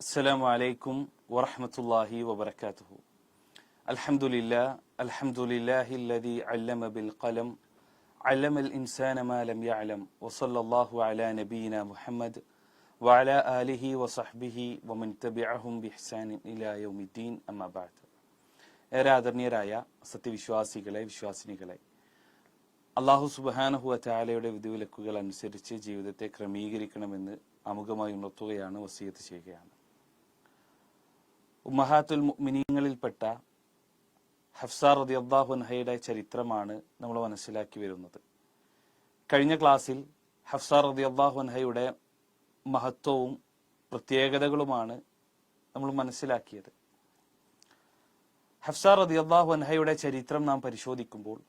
السلام عليكم ورحمة الله وبركاته الحمد لله الحمد لله الذي علم بالقلم علم الإنسان ما لم يعلم وصلى الله على نبينا محمد وعلى آله وصحبه ومن تبعهم بإحسان إلى يوم الدين أما بعد ഏറെ ആദരണീയരായ സത്യവിശ്വാസികളെ വിശ്വാസിനികളെ അള്ളാഹു സുബാനഹു അറ്റാലയുടെ വിധിവിലക്കുകൾ അനുസരിച്ച് ജീവിതത്തെ ക്രമീകരിക്കണമെന്ന് അമുഖമായി ഉണർത്തുകയാണ് വസീയത്ത് ചെയ്യുകയാണ് ഉമ്മഹാത്തുൽ മിനിങ്ങളിൽപ്പെട്ട ഹഫ്സാർ റതി അള്ളാഹുൻഹയുടെ ചരിത്രമാണ് നമ്മൾ മനസ്സിലാക്കി വരുന്നത്. കഴിഞ്ഞ ക്ലാസ്സിൽ ഹഫ്സാർ റതി അള്ളാഹുൻഹയുടെ മഹത്വവും പ്രത്യേകതകളുമാണ് നമ്മൾ മനസ്സിലാക്കിയത്. ഹഫ്സാർ റതി അള്ളാഹുൻഹയുടെ ചരിത്രം നാം പരിശോധിക്കുമ്പോൾ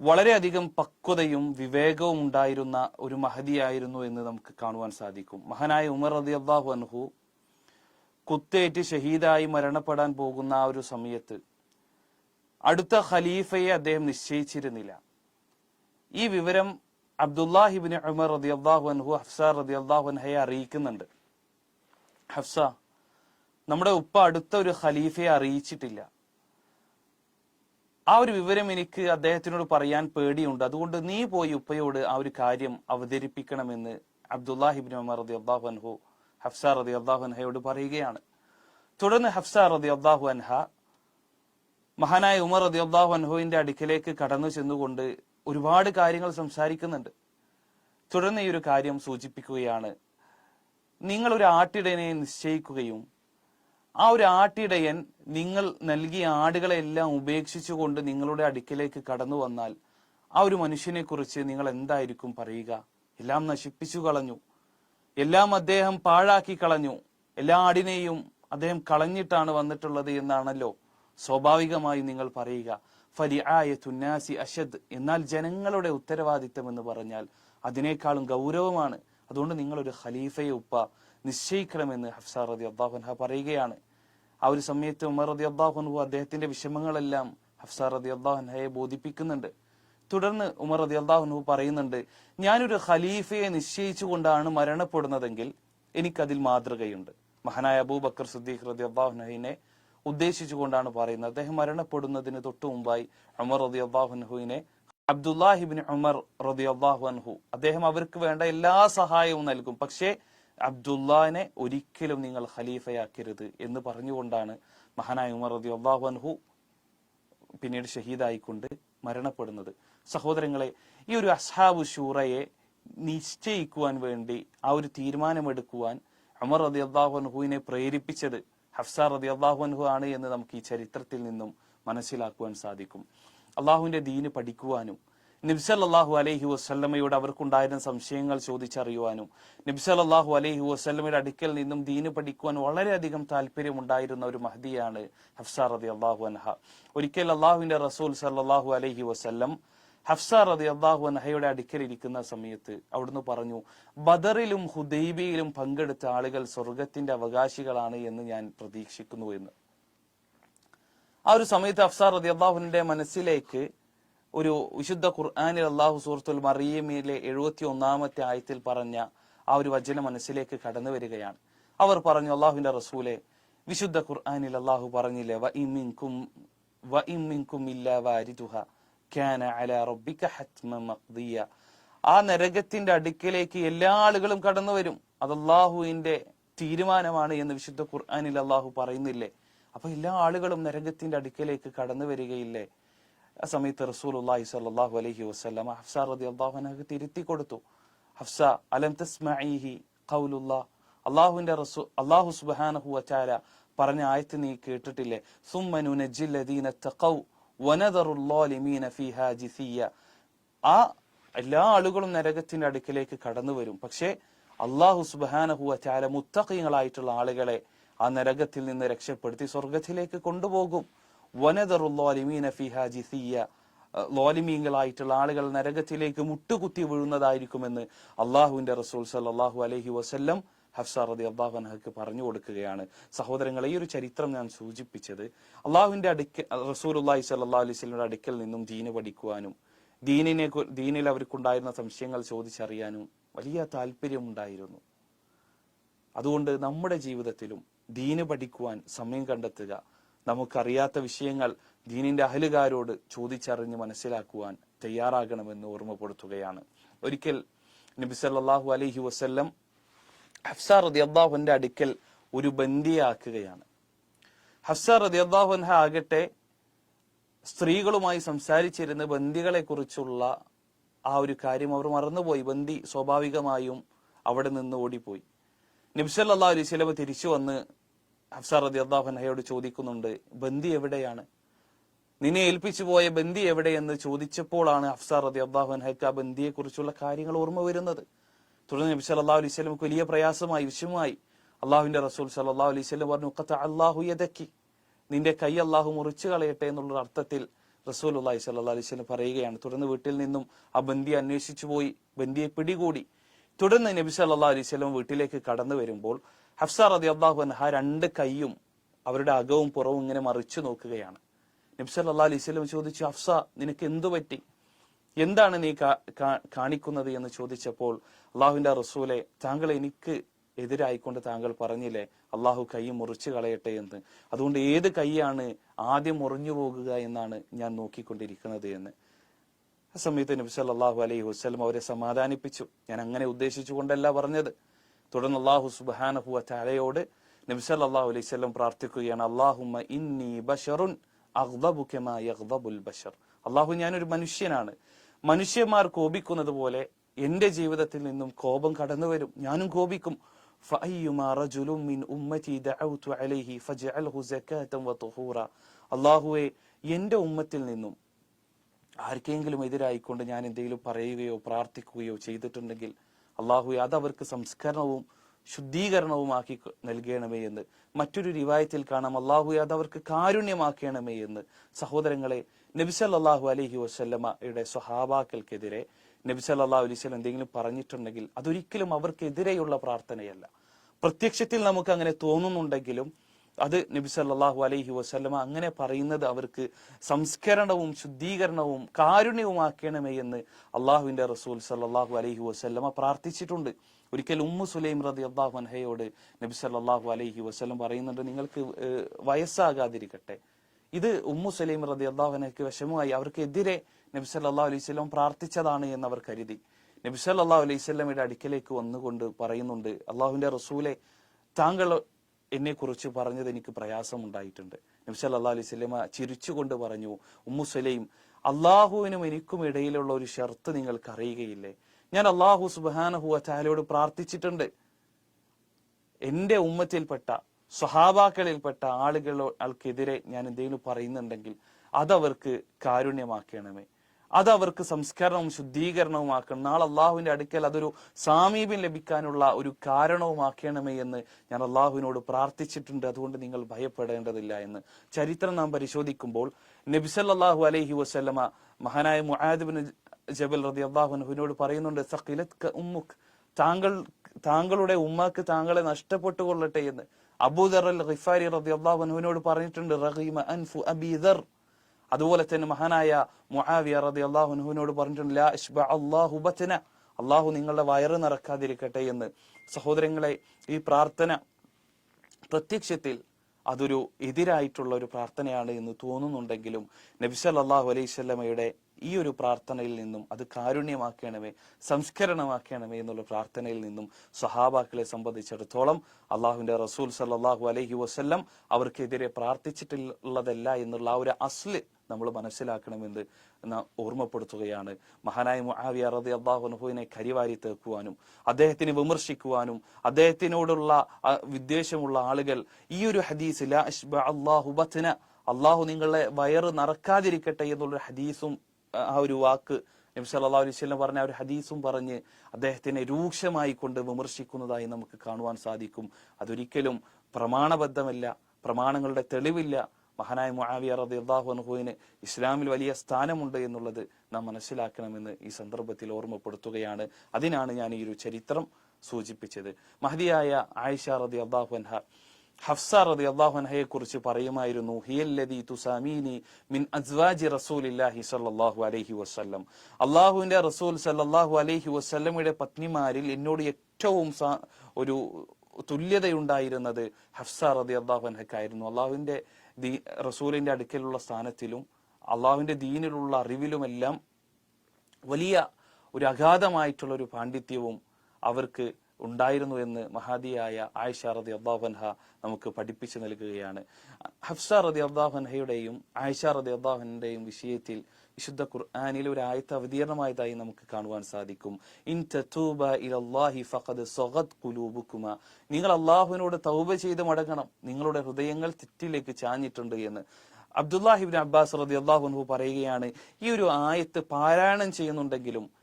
വളരെയധികം പക്വതയും വിവേകവും ഉണ്ടായിരുന്ന ഒരു മഹതിയായിരുന്നു എന്ന് നമുക്ക് കാണുവാൻ സാധിക്കും. മഹാനായ ഉമർ റതി അള്ളാഹു അൻഹു കുത്തേറ്റ് ഷഹീദായി മരണപ്പെടാൻ പോകുന്ന ആ ഒരു സമയത്ത് അടുത്ത ഖലീഫയെ അദ്ദേഹം നിശ്ചയിച്ചിരുന്നില്ല. ഈ വിവരം അബ്ദുല്ലാഹിബിന് ഉമർ റതി അള്ളാഹു അൻഹു ഹഫ്സ റതി അള്ളാഹു അൻഹയെ അറിയിക്കുന്നുണ്ട്. ഹഫ്സ നമ്മുടെ ഉപ്പ അടുത്ത ഒരു ഖലീഫയെ അറിയിച്ചിട്ടില്ല. ആ ഒരു വിവരം എനിക്ക് അദ്ദേഹത്തിനോട് പറയാൻ പേടിയുണ്ട്. അതുകൊണ്ട് നീ പോയി ഉപ്പയോട് ആ ഒരു കാര്യം അവതരിപ്പിക്കണമെന്ന് അബ്ദുല്ലാഹിബിൻ ഉമർ റതി അള്ളാഹു അൻഹു ഹഫ്സ റതി അള്ളാഹു അൻഹയോട് പറയുകയാണ്. തുടർന്ന് ഹഫ്സ റതി അള്ളാഹു അൻഹ മഹാനായ ഉമർ റതി അള്ളാഹു അൻഹുവിന്റെ അടുക്കിലേക്ക് കടന്നു ചെന്നുകൊണ്ട് ഒരുപാട് കാര്യങ്ങൾ സംസാരിക്കുന്നുണ്ട്. തുടർന്ന് ഈ ഒരു കാര്യം സൂചിപ്പിക്കുകയാണ്. നിങ്ങൾ ഒരു ആട്ടിടയനെ നിശ്ചയിക്കുകയും ആ ഒരു ആട്ടിടയൻ നിങ്ങൾ നൽകിയ ആടുകളെല്ലാം ഉപേക്ഷിച്ചുകൊണ്ട് നിങ്ങളുടെ അടുക്കിലേക്ക് കടന്നു വന്നാൽ ആ ഒരു മനുഷ്യനെ കുറിച്ച് നിങ്ങൾ എന്തായിരിക്കും പറയുക? എല്ലാം നശിപ്പിച്ചു കളഞ്ഞു. എല്ലാം അദ്ദേഹം പാഴാക്കി കളഞ്ഞു. എല്ലാ ആടിനെയും അദ്ദേഹം കളഞ്ഞിട്ടാണ് വന്നിട്ടുള്ളത് എന്നാണല്ലോ സ്വാഭാവികമായി നിങ്ങൾ പറയുക. ഫലി ആയ തുന്നാസി അഷദ് എന്നാൽ ജനങ്ങളുടെ ഉത്തരവാദിത്തം എന്ന് പറഞ്ഞാൽ അതിനേക്കാളും ഗൗരവമാണ്. അതുകൊണ്ട് നിങ്ങൾ ഒരു ഖലീഫയെ ഉപ്പ നിശ്ചയിക്കണമെന്ന് ഹഫ്സ റതി അബ്ബാഹുൻഹ പറയുകയാണ്. ആ ഒരു സമയത്ത് ഉമർ റതി അബ്ബാഹുൻഹു അദ്ദേഹത്തിന്റെ വിഷമങ്ങളെല്ലാം ഹഫ്സ റതി അബ്ബാഹുൻഹയെ ബോധിപ്പിക്കുന്നുണ്ട്. തുടർന്ന് ഉമർ അള്ളാഹുൻഹു പറയുന്നുണ്ട് ഞാനൊരു ഖലീഫയെ നിശ്ചയിച്ചുകൊണ്ടാണ് മരണപ്പെടുന്നതെങ്കിൽ എനിക്കതിൽ മാതൃകയുണ്ട്. മഹാനായ അബൂബക്കർ സുദ്ദീഖ് റതി അള്ളാഹുനഹിനെ ഉദ്ദേശിച്ചുകൊണ്ടാണ് പറയുന്നത്. അദ്ദേഹം മരണപ്പെടുന്നതിന് തൊട്ടു മുമ്പായി ഉമർ റതി അള്ളാഹുനഹുവിനെ അബ്ദുല്ലാഹിബിൻ ഉമർ റതി അള്ളാഹു അൻഹു അദ്ദേഹം അവർക്ക് വേണ്ട എല്ലാ സഹായവും നൽകും. പക്ഷേ അബ്ദുല്ലാനെ ഒരിക്കലും നിങ്ങൾ ഖലീഫയാക്കരുത് എന്ന് പറഞ്ഞുകൊണ്ടാണ് മഹാനായ ഉമർ റതി അള്ളാഹു അൻഹു പിന്നീട് ഷഹീദായിക്കൊണ്ട് മരണപ്പെടുന്നത്. സഹോദരങ്ങളെ ഈ ഒരു അസ്ഹാബു ഷൂറയെ നിശ്ചയിക്കുവാൻ വേണ്ടി ആ ഒരു തീരുമാനമെടുക്കുവാൻ അമർ റതി അള്ളാഹുഹുവിനെ പ്രേരിപ്പിച്ചത് ഹഫ്സ റതി അള്ളാഹുഹു ആണ് എന്ന് നമുക്ക് ഈ ചരിത്രത്തിൽ നിന്നും മനസ്സിലാക്കുവാൻ സാധിക്കും. അള്ളാഹുവിന്റെ ദീന് പഠിക്കുവാനും നബ്സല്ലാഹു അലൈഹി വസ്ല്ലമയോട് അവർക്കുണ്ടായിരുന്ന സംശയങ്ങൾ ചോദിച്ചറിയുവാനും നബ്സല്ലാഹു അലൈഹി വസ്ല്ലമയുടെ അടുക്കൽ നിന്നും ദീന് പഠിക്കുവാൻ വളരെയധികം താല്പര്യമുണ്ടായിരുന്ന ഒരു മഹദിയാണ് ഹഫ്സ റതി അള്ളാഹു അൻഹ. ഒരിക്കൽ അള്ളാഹുവിന്റെ റസൂൽ സല്ലാഹു അലഹി വസ്ല്ലം ഹഫ്സ റതി അള്ളാഹു അൻഹയുടെ അടുക്കലിരിക്കുന്ന സമയത്ത് അവിടുന്ന് പറഞ്ഞു ബദറിലും ഹുദൈബിയിലും പങ്കെടുത്ത ആളുകൾ സ്വർഗത്തിന്റെ അവകാശികളാണ് എന്ന് ഞാൻ പ്രതീക്ഷിക്കുന്നു എന്ന്. ആ ഒരു സമയത്ത് അഫ്സാർ റതി അള്ളാഹുവിന്റെ മനസ്സിലേക്ക് ഒരു വിശുദ്ധ ഖുർആാനിൽ അള്ളാഹു സൂറത്തുൽ മറിയമിലെ എഴുപത്തി ഒന്നാമത്തെ ആയത്തിൽ പറഞ്ഞ ആ ഒരു വചന മനസ്സിലേക്ക് കടന്നു വരികയാണ്. അവർ പറഞ്ഞു അള്ളാഹുവിന്റെ റസൂലെ വിശുദ്ധ ഖുർആാനിൽ അള്ളാഹു പറഞ്ഞില്ലേ വ ഇമ്മിൻകും വ ഇമ്മിൻകും ഇല്ല വാരിതുഹ ആ നരകത്തിന്റെ അടുക്കലേക്ക് എല്ലാ ആളുകളും കടന്നു വരും. അത് അള്ളാഹുവിന്റെ തീരുമാനമാണ് എന്ന് വിശുദ്ധ ഖുർആാനിൽ അള്ളാഹു പറയുന്നില്ലേ? അപ്പൊ എല്ലാ ആളുകളും നരകത്തിന്റെ അടുക്കലേക്ക് കടന്നു വരികയില്ലേ? ആ സമയത്ത് റസൂൽ അള്ളാഹി സല്ലാഹു അലൈഹി വസ്ലാം ഹഫ്സ റതി അള്ളാഹുനക്ക് തിരുത്തി കൊടുത്തു. ഹഫ്സ അലം തസ്മഈഹി ഖൗലുല്ലാ? അള്ളാഹുവിന്റെ റസൂ അള്ളാഹു സുബ്ഹാനഹു വതആല പറഞ്ഞ ആയത്ത് നീ കേട്ടിട്ടില്ലേ? സുമ്മ നുനജ്ജിൽ ലദീന തഖൗ വനദറുൽ ളാലിമീന ഫീഹാ ജിസിയ ആ എല്ലാ ആളുകളും നരകത്തിന്റെ അടുക്കിലേക്ക് കടന്നു വരും. പക്ഷേ അള്ളാഹു സുബ്ഹാനഹു വതആല മുത്തഖീങ്ങളായിട്ടുള്ള ആളുകളെ ആ നരകത്തിൽ നിന്ന് രക്ഷപ്പെടുത്തി സ്വർഗത്തിലേക്ക് കൊണ്ടുപോകും. വനദറുല്ലോലിമീന ഫിഹാ ജിസിയ ലോലിമീങ്ങളായിട്ടുള്ള ആളുകൾ നരകത്തിലേക്ക് മുട്ടുകുത്തി വീഴുന്നതായിരിക്കുമെന്ന് അള്ളാഹുവിന്റെ റസൂൽ സല്ലാഹു അലഹി വസ്ല്ലം ഹഫ്സ റതി അള്ളാഹുനഹക്ക് പറഞ്ഞു കൊടുക്കുകയാണ്. സഹോദരങ്ങളെ ഈ ഒരു ചരിത്രം ഞാൻ സൂചിപ്പിച്ചത് അള്ളാഹുവിന്റെ അടുക്ക റസൂൽ അള്ളാഹി സല്ലാ അലൈഹി സ്വലമിയുടെ അടുക്കൽ നിന്നും ദീന് പഠിക്കുവാനും ദീനിനെ ദീനിൽ അവർക്കുണ്ടായിരുന്ന സംശയങ്ങൾ ചോദിച്ചറിയാനും വലിയ താല്പര്യമുണ്ടായിരുന്നു. അതുകൊണ്ട് നമ്മുടെ ജീവിതത്തിലും ദീന് പഠിക്കുവാൻ സമയം കണ്ടെത്തുക നമുക്കറിയാത്ത വിഷയങ്ങൾ ദീനിന്റെ അഹലുകാരോട് ചോദിച്ചറിഞ്ഞ് മനസ്സിലാക്കുവാൻ തയ്യാറാകണമെന്ന് ഓർമ്മപ്പെടുത്തുകയാണ്. ഒരിക്കൽ നബി സല്ലല്ലാഹു അലൈഹി വസല്ലം ഹഫ്സ അള്ളാഹുവിന്റെ അടുക്കൽ ഒരു ബന്ദിയാക്കുകയാണ്. ഹഫ്സ റളിയല്ലാഹുൻഹ ആകട്ടെ സ്ത്രീകളുമായി സംസാരിച്ചിരുന്ന ബന്ദികളെ കുറിച്ചുള്ള ആ ഒരു കാര്യം അവർ മറന്നുപോയി. ബന്ദി സ്വാഭാവികമായും അവിടെ നിന്ന് ഓടിപ്പോയി. നിബ്സല്ലാ അലൈഹി സ്വലമ തിരിച്ചു വന്ന് ഹഫ്സ റതി അള്ളാഹുൻഹയോട് ചോദിക്കുന്നുണ്ട് ബന്ദി എവിടെയാണ്? നിന്നെ ഏൽപ്പിച്ചു പോയ ബന്ദി എവിടെയെന്ന് ചോദിച്ചപ്പോഴാണ് ഹഫ്സ റതി അള്ളാഹുൻഹയ്ക്ക് ആ ബന്ദിയെ കുറിച്ചുള്ള കാര്യങ്ങൾ ഓർമ്മ വരുന്നത്. തുടർന്ന് നബി സല്ലാ അലൈഹി സ്വലമുക്ക് വലിയ പ്രയാസമായി വിഷമമായി. അള്ളാഹുവിന്റെ റസൂൽ സല്ലാ അലൈഹി സ്വലം പറഞ്ഞു ഖത അല്ലാഹു യദക്കി നിന്റെ കൈ അള്ളാഹു മുറിച്ചു കളയട്ടെ എന്നുള്ള അർത്ഥത്തിൽ റസൂൽ അള്ളാഹി സല്ലാ അലൈഹി സ്വലം പറയുകയാണ്. തുടർന്ന് വീട്ടിൽ നിന്നും ആ ബന്ദിയെ അന്വേഷിച്ചു പോയി ബന്ദിയെ പിടികൂടി. തുടർന്ന് നബി സല്ലാ അലൈഹി സ്വലം വീട്ടിലേക്ക് കടന്നു വരുമ്പോൾ ഹഫ്സ റളിയല്ലാഹു അൻഹ രണ്ട് കൈയും അവരുടെ അകവും പുറവും ഇങ്ങനെ മറിച്ചു നോക്കുകയാണ്. നബി സല്ലാ അലൈഹി സ്വലം ചോദിച്ചു ഹഫ്സ നിനക്ക് എന്തു പറ്റി? എന്താണ് നീ കാണിക്കുന്നത് എന്ന് ചോദിച്ചപ്പോൾ അള്ളാഹുവിന്റെ റസൂലെ താങ്കൾ എനിക്ക് എതിരായിക്കൊണ്ട് താങ്കൾ പറഞ്ഞില്ലേ അള്ളാഹു കൈ മുറിച്ചു കളയട്ടെ എന്ന്. അതുകൊണ്ട് ഏത് കൈയാണ് ആദ്യം മുറിഞ്ഞു പോകുക എന്നാണ് ഞാൻ നോക്കിക്കൊണ്ടിരിക്കുന്നത് എന്ന്. ആ സമയത്ത് നബി സല്ലല്ലാഹു അലൈഹി വസ്ലം അവരെ സമാധാനിപ്പിച്ചു. ഞാൻ അങ്ങനെ ഉദ്ദേശിച്ചുകൊണ്ടല്ല പറഞ്ഞത്. തുടർന്ന് അള്ളാഹു സുബ്ഹാനഹു വതആലയോട് നബി സല്ലല്ലാഹു അലൈഹി വസല്ലം പ്രാർത്ഥിക്കുകയാണ് അല്ലാഹുമ്മ ഇന്നി അള്ളാഹു ഞാനൊരു മനുഷ്യനാണ്. മനുഷ്യന്മാർ കോപിക്കുന്നത് പോലെ എന്റെ ജീവിതത്തിൽ നിന്നും കോപം കടന്നു വരും. ഞാനും കോപിക്കും. അള്ളാഹുവെ എന്റെ ഉമ്മത്തിൽ നിന്നും ആർക്കെങ്കിലും എതിരായിക്കൊണ്ട് ഞാൻ എന്തെങ്കിലും പറയുകയോ പ്രാർത്ഥിക്കുകയോ ചെയ്തിട്ടുണ്ടെങ്കിൽ അള്ളാഹു അത് അവർക്ക് സംസ്കരണവും ശുദ്ധീകരണവുമാക്കി നൽകണമേ എന്ന്. മറ്റൊരു റിവായത്തിൽ കാണാം. അള്ളാഹു അത് അവർക്ക് കാരുണ്യമാക്കണമേ എന്ന്. സഹോദരങ്ങളെ നബിസല്ലാഹു അലഹി വസ്ല്ലമയുടെ സ്വഹാബാക്കൾക്കെതിരെ അലൈഹി വസല്ലം എന്തെങ്കിലും പറഞ്ഞിട്ടുണ്ടെങ്കിൽ അതൊരിക്കലും അവർക്കെതിരെയുള്ള പ്രാർത്ഥനയല്ല. പ്രത്യക്ഷത്തിൽ നമുക്ക് അങ്ങനെ തോന്നുന്നുണ്ടെങ്കിലും അത് നബി സല്ലല്ലാഹു അലൈഹി വസല്ലമ അങ്ങനെ പറയുന്നത് അവർക്ക് സംസ്കരണവും ശുദ്ധീകരണവും കാരുണ്യവുമാക്കണമേ എന്ന് അള്ളാഹുവിന്റെ റസൂൽ സല്ലല്ലാഹു അലൈഹി വസല്ലമ പ്രാർത്ഥിച്ചിട്ടുണ്ട്. ഒരിക്കൽ ഉമ്മു സുലൈം റതി അള്ളാഹു അൻഹയോട് നബി സല്ലാഹു അലൈഹി വസ്ലം പറയുന്നുണ്ട് നിങ്ങൾക്ക് വയസ്സാകാതിരിക്കട്ടെ. ഇത് ഉമ്മു സുലൈം റതി അള്ളാഹുനക്ക് വിഷമമായി. അവർക്കെതിരെ നബി സല്ലല്ലാഹു അലൈഹി സ്വലം പ്രാർത്ഥിച്ചതാണ് എന്ന് അവർ കരുതി. നബി സല്ലല്ലാഹു അലൈഹി സ്വലമയുടെ അടുക്കലേക്ക് വന്നുകൊണ്ട് പറയുന്നുണ്ട് അള്ളാഹുവിന്റെ റസൂലെ താങ്കൾ എന്നെ കുറിച്ച് പറഞ്ഞത് എനിക്ക് പ്രയാസമുണ്ടായിട്ടുണ്ട്. നബി അല്ലാ അലൈഹി സ്വലമ ചിരിച്ചുകൊണ്ട് പറഞ്ഞു ഉമ്മു സുലൈം അള്ളാഹുവിനും എനിക്കും ഇടയിലുള്ള ഒരു ഷർത്ത് നിങ്ങൾക്ക് അറിയുകയില്ലേ ഞാൻ അള്ളാഹു സുബ്ഹാനഹു വതആലയോട് പ്രാർത്ഥിച്ചിട്ടുണ്ട്. എന്റെ ഉമ്മത്തിൽപ്പെട്ട സ്വഹാബാക്കളിൽപ്പെട്ട ആളുകൾക്കെതിരെ ഞാൻ എന്തെങ്കിലും പറയുന്നുണ്ടെങ്കിൽ അതവർക്ക് കാരുണ്യമാക്കണമേ. അതവർക്ക് സംസ്കരണവും ശുദ്ധീകരണവും ആക്കണം നാളെ അള്ളാഹുവിന്റെ അടുക്കൽ അതൊരു സാമീപ്യം ലഭിക്കാനുള്ള ഒരു കാരണവുമാക്കണമേ എന്ന് ഞാൻ അള്ളാഹുവിനോട് പ്രാർത്ഥിച്ചിട്ടുണ്ട്. അതുകൊണ്ട് നിങ്ങൾ ഭയപ്പെടേണ്ടതില്ല എന്ന്. ചരിത്രം നാം പരിശോധിക്കുമ്പോൾ നബിസല്ലാഹു അലൈഹി വസ്ലമ മഹാനായ മുആദിബിൻ ജബൽ റതി അള്ളാഹുനോട് പറയുന്നുണ്ട് സഖിലത് ഉമ്മുക്ക് താങ്കൾ താങ്കളുടെ ഉമ്മാക്ക് താങ്കളെ നഷ്ടപ്പെട്ടു കൊള്ളട്ടെ എന്ന് അബൂദർ അൽ ഖിഫാരി റതി അള്ളാഹുനോട് പറഞ്ഞിട്ടുണ്ട് റഹീമ അൻഫു അബീദർ അതുപോലെ തന്നെ മഹാനായ മുഹാവിയ റതി അള്ളാഹുനോട് പറഞ്ഞിട്ടുണ്ട് ലാ അള്ളാഹു നിങ്ങളുടെ വയറ് നിറക്കാതിരിക്കട്ടെ എന്ന്. സഹോദരങ്ങളെ ഈ പ്രാർത്ഥന പ്രത്യക്ഷത്തിൽ അതൊരു എതിരായിട്ടുള്ള ഒരു പ്രാർത്ഥനയാണ് എന്ന് തോന്നുന്നുണ്ടെങ്കിലും നബിസല്ലാഹു അലൈഹി സ്വല്ലമയുടെ ഈ ഒരു പ്രാർത്ഥനയിൽ നിന്നും അത് കാരുണ്യമാക്കണമേ സംസ്കരണമാക്കണമേ എന്നുള്ള പ്രാർത്ഥനയിൽ നിന്നും സഹാബാക്കളെ സംബന്ധിച്ചിടത്തോളം അള്ളാഹുവിന്റെ റസൂൽ സല്ലാഹു അലഹി വസല്ലം അവർക്കെതിരെ പ്രാർത്ഥിച്ചിട്ടുള്ളതല്ല എന്നുള്ള ആ ഒരു അസ്ല് നമ്മൾ മനസ്സിലാക്കണമെന്ന് ഓർമ്മപ്പെടുത്തുകയാണ്. മഹാനായ മുആവിയ റതി അള്ളാഹുനുഹുവിനെ കരിവാരി തീർക്കുവാനും അദ്ദേഹത്തിനെ വിമർശിക്കുവാനും അദ്ദേഹത്തിനോടുള്ള വിദ്വേഷമുള്ള ആളുകൾ ഈ ഒരു ഹദീസ് അള്ളാഹു അള്ളാഹു നിങ്ങളെ വയറ് നിറക്കാതിരിക്കട്ടെ എന്നുള്ള ഹദീസും ആ, ഒരു വാക്ക് നബി സല്ലല്ലാഹു അലൈഹി വസല്ലം പറഞ്ഞ ഒരു ഹദീസും പറഞ്ഞ് അദ്ദേഹത്തിനെ രൂക്ഷമായി കൊണ്ട് വിമർശിക്കുന്നതായി നമുക്ക് കാണുവാൻ സാധിക്കും. അതൊരിക്കലും പ്രമാണബദ്ധമല്ല പ്രമാണങ്ങളുടെ തെളിവില്ല. മഹാനായ മുആവിയ റളിയല്ലാഹു അൻഹുവിന് ഇസ്ലാമിൽ വലിയ സ്ഥാനമുണ്ട് എന്നുള്ളത് നാം മനസ്സിലാക്കണമെന്ന് ഈ സന്ദർഭത്തിൽ ഓർമ്മപ്പെടുത്തുകയാണ്. അതിനാണ് ഞാൻ ഈ ഒരു ചരിത്രം സൂചിപ്പിച്ചത്. മഹതിയായ ആയിഷ റളിയല്ലാഹു അൻഹ ഹഫ്സ റതി അള്ളാഹു അൻഹയെ കുറിച്ച് പറയുമായിരുന്നു ഹിയല്ലദി തുസാമീനി മിൻ അസ്വാജി റസൂലില്ലാഹി സല്ലല്ലാഹു അലൈഹി വസല്ലം. അള്ളാഹുവിന്റെ റസൂൽ സല്ലാഹു അലൈഹി വസല്ലമയുടെ പത്നിമാരിൽ എന്നോട് ഏറ്റവും ഒരു തുല്യതയുണ്ടായിരുന്നത് ഹഫ്സ റതി അള്ളാഹുൻഹക്കായിരുന്നു അള്ളാഹുവിന്റെ ദീ റസൂലിന്റെ അടുക്കലുള്ള സ്ഥാനത്തിലും അള്ളാഹുവിന്റെ ദീനിലുള്ള അറിവിലുമെല്ലാം വലിയ ഒരു അഗാധമായിട്ടുള്ള ഒരു പാണ്ഡിത്യവും അവർക്ക് ഉണ്ടായിരുന്നു എന്ന് മഹാദിയായ ആയിഷ റതി അള്ളാഹുൻഹ നമുക്ക് പഠിപ്പിച്ചു നൽകുകയാണ്. ഹഫ്സ റതി അള്ളാഹുൻഹയുടെയും ആയിഷ റതി അള്ളാഹുവിന്റെയും വിഷയത്തിൽ വിശുദ്ധ ഖുർആാനിൽ ഒരു ആയത്ത് അവതീർണമായതായി നമുക്ക് കാണുവാൻ സാധിക്കും. നിങ്ങൾ അള്ളാഹുവിനോട് തൗബ ചെയ്ത് മടങ്ങണം. നിങ്ങളുടെ ഹൃദയങ്ങൾ തെറ്റിലേക്ക് ചാഞ്ഞിട്ടുണ്ട് എന്ന്. അബ്ദുല്ലാഹിബിൻ അബ്ബാസ് റതി അള്ളാഹുൻഹു പറയുകയാണ് ഈ ഒരു ആയത്ത് പാരായണം ചെയ്യുന്നുണ്ടെങ്കിലും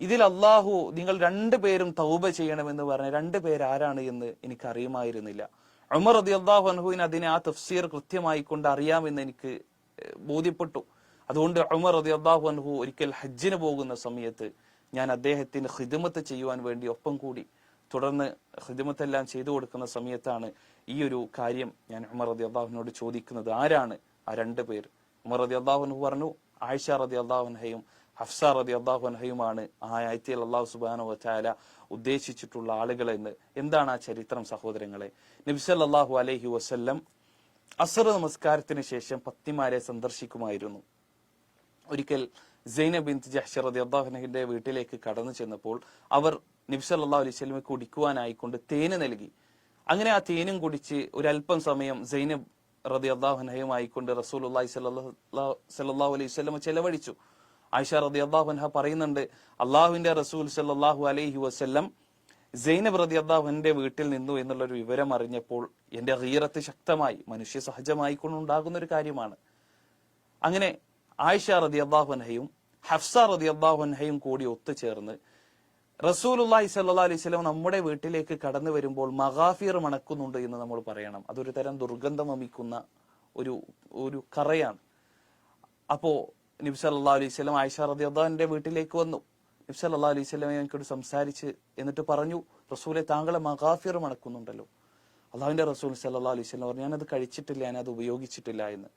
ഇതിൽ അള്ളാഹു നിങ്ങൾ രണ്ടുപേരും തൗബ ചെയ്യണമെന്ന് പറഞ്ഞ രണ്ടുപേരാരാണ് എന്ന് എനിക്ക് അറിയുമായിരുന്നില്ല ഉമർ അതി അള്ളാഹു അൻഹുവിന് അതിനെ ആ തഫ്സീർ കൃത്യമായി കൊണ്ട് അറിയാമെന്ന് എനിക്ക് ബോധ്യപ്പെട്ടു. അതുകൊണ്ട് ഉമർ അതി അള്ളാഹു അൻഹു ഒരിക്കൽ ഹജ്ജിന് പോകുന്ന സമയത്ത് ഞാൻ അദ്ദേഹത്തിന് ഹിദമത്ത് ചെയ്യുവാൻ വേണ്ടി ഒപ്പം കൂടി തുടർന്ന് ഹിദമത്തെല്ലാം ചെയ്തു കൊടുക്കുന്ന സമയത്താണ് ഈ ഒരു കാര്യം ഞാൻ ഉമർ അതി അള്ളാഹുവിനോട് ചോദിക്കുന്നത്. ആരാണ് ആ രണ്ട് പേർ ഉമർ റതി അള്ളാഹുനു പറഞ്ഞു ആയിഷ റതി അള്ളാഹുൻഹയും ഹഫ്സ റതി അള്ളാഹുൻഹയുമാണ് ആ ആയത്തിൽ അള്ളാഹു സുബാന വച്ചാല ഉദ്ദേശിച്ചിട്ടുള്ള ആളുകൾ എന്ന്. എന്താണ് ആ ചരിത്രം സഹോദരങ്ങളെ? നബിസല്ലാഹു അലൈഹി വസ്ല്ലം അസർ നമസ്കാരത്തിന് ശേഷം പത്തിമാരെ സന്ദർശിക്കുമായിരുന്നു. ഒരിക്കൽ സൈനബ് ബിൻ ജഹ്ഷർ റതി അള്ളാഹുനഹിന്റെ വീട്ടിലേക്ക് കടന്നു ചെന്നപ്പോൾ അവർ നബ്സല്ലാ അലൈഹി സ്വലമെ കുടിക്കുവാനായിക്കൊണ്ട് തേന് നൽകി. അങ്ങനെ ആ തേനും കുടിച്ച് ഒരല്പം സമയം സൈനബ് റതി അള്ളാഹുനഹയുമായിക്കൊണ്ട് റസൂൽ അള്ളാഹി സല്ലാഹു അലൈഹി സ്വലമ ചെലവഴിച്ചു. ആയിഷ റതി അള്ളാഹുൻഹ പറയുന്നുണ്ട് അള്ളാഹുവിന്റെ റസൂൽ സല്ലാഹു അലൈഹി വസ്ല്ലം സൈനബ് റതി അള്ളാഹുവിന്റെ വീട്ടിൽ നിന്നു എന്നുള്ളൊരു വിവരം അറിഞ്ഞപ്പോൾ എന്റെ ഹീറത്ത് ശക്തമായി മനുഷ്യ സഹജമായി കൊണ്ടുണ്ടാകുന്ന ഒരു കാര്യമാണ്. അങ്ങനെ ആയിഷ റതി അള്ളാഹുൻഹയും ഹഫ്സ റതി അള്ളാഹുൻഹയും കൂടി ഒത്തുചേർന്ന് റസൂലുല്ലാഹി സല്ലാ അലൈഹി സ്വലം നമ്മുടെ വീട്ടിലേക്ക് കടന്നു വരുമ്പോൾ മഗാഫിർ മണക്കുന്നുണ്ട് എന്ന് നമ്മൾ പറയണം. അതൊരു തരം ദുർഗന്ധം വമിക്കുന്ന ഒരു ഒരു കറയാണ്. അപ്പോ നബി അല്ലാ അലൈഹി സ്വലം ആയിഷ അള്ളാഹിന്റെ വീട്ടിലേക്ക് വന്നു. നബി അല്ലാ അലൈഹി സ്വലം എനിക്കോട് സംസാരിച്ച് എന്നിട്ട് പറഞ്ഞു റസൂലെ താങ്കളെ മഹാഫിർ മണക്കുന്നുണ്ടല്ലോ. അള്ളാഹുവിന്റെ റസൂൽ സല്ലാ അലൈഹി സ്വലം പറഞ്ഞു ഞാനത് കഴിച്ചിട്ടില്ല ഞാനത് ഉപയോഗിച്ചിട്ടില്ല എന്ന്.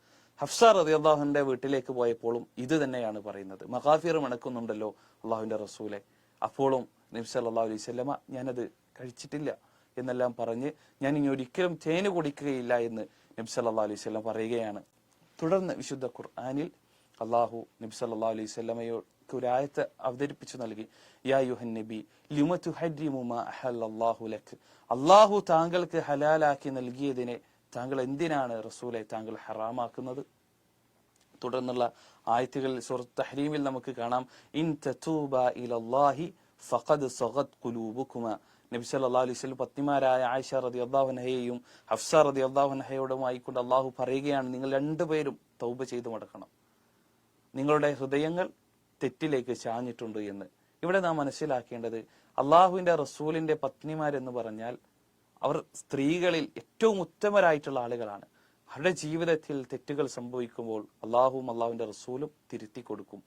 ഹഫ്സ അള്ളാഹുന്റെ വീട്ടിലേക്ക് പോയപ്പോഴും ഇത് തന്നെയാണ് പറയുന്നത്. മഹാഫിർ മണക്കുന്നുണ്ടല്ലോ അള്ളാഹുവിന്റെ റസൂലെ. അപ്പോഴും നബി അല്ലാ അലൈഹി സ്വലമ ഞാനത് കഴിച്ചിട്ടില്ല എന്നെല്ലാം പറഞ്ഞ് ഞാൻ ഇനി ഒരിക്കലും തേന് കുടിക്കുകയില്ല എന്ന് നബി അല്ലാ അലൈഹി സ്വലം പറയുകയാണ്. തുടർന്ന് വിശുദ്ധ ഖുർആാനിൽ അള്ളാഹു നബി സല്ലാ അലൈഹി സ്വലമയോക്ക് ഒരു ആയത്ത് അവതരിപ്പിച്ചു നൽകി. യാ യുഹൻ നബി ലിമതു അള്ളാഹു ലക്ക് അള്ളാഹു താങ്കൾക്ക് ഹലാലാക്കി നൽകിയതിനെ താങ്കൾ എന്തിനാണ് റസൂലെ താങ്കൾ ഹറാമാക്കുന്നത്? തുടർന്നുള്ള ആയത്തുകളിൽ സുഹൃത്ത് തഹ്രീമിൽ നമുക്ക് കാണാം. ഇൻ തതൂബ ഇലല്ലാഹി ഫഖദ് സഗത് ഖുലൂബുകുമ. നബി സല്ലല്ലാഹു അലൈഹി പത്നിമാരായ ആയിഷ റതി അള്ളാഹുനഹയെയും ഹഫ്സ റതി അൻഹയോടുമായി കൊണ്ട് അള്ളാഹു പറയുകയാണ് നിങ്ങൾ രണ്ടുപേരും തൗബ ചെയ്തു മടക്കണം നിങ്ങളുടെ ഹൃദയങ്ങൾ തെറ്റിലേക്ക് ചാഞ്ഞിട്ടുണ്ട് എന്ന്. ഇവിടെ നാം മനസ്സിലാക്കേണ്ടത് അള്ളാഹുവിന്റെ റസൂലിന്റെ പത്നിമാരെന്ന് പറഞ്ഞാൽ അവർ സ്ത്രീകളിൽ ഏറ്റവും ഉത്തമരായിട്ടുള്ള ആളുകളാണ്. അവരുടെ ജീവിതത്തിൽ തെറ്റുകൾ സംഭവിക്കുമ്പോൾ അള്ളാഹുവും അള്ളാഹുവിന്റെ റസൂലും തിരുത്തി കൊടുക്കും.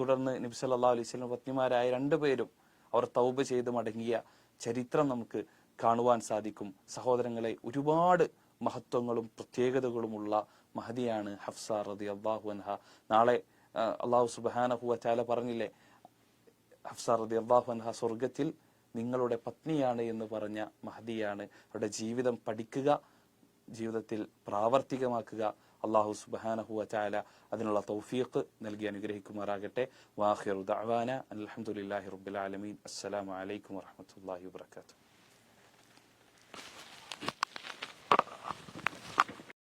തുടർന്ന് നബി അള്ളാഹു അലൈഹി വസല്ലം പത്നിമാരായ രണ്ടുപേരും അവർ തൗബ ചെയ്ത് മടങ്ങിയ ചരിത്രം നമുക്ക് കാണുവാൻ സാധിക്കും. സഹോദരങ്ങളെ ഒരുപാട് മഹത്വങ്ങളും പ്രത്യേകതകളുമുള്ള മഹതിയാണ് ഹഫ്സ റതി അള്ളാഹു അൻഹ. നാളെ അള്ളാഹു സുബാനഹുവറ്റാല പറഞ്ഞില്ലേ ഹഫ്സ റതി അള്ളാഹു അൻഹ സ്വർഗത്തിൽ നിങ്ങളുടെ പത്നിയാണ് എന്ന് പറഞ്ഞ മഹദിയാണ്. അവരുടെ ജീവിതം പഠിക്കുക ജീവിതത്തിൽ പ്രാവർത്തികമാക്കുക. അള്ളാഹു സുബാനഹു അറ്റാല അതിനുള്ള തൗഫീഖ് നൽകി അനുഗ്രഹിക്കുമാറാകട്ടെ. വാഹിറു ദഅവാന അൽഹംദുലില്ലാഹി റബ്ബിൽ ആലമീൻ. അസ്സലാമു അലൈക്കും വറഹ്മത്തുള്ളാഹി വബറകാതുഹു.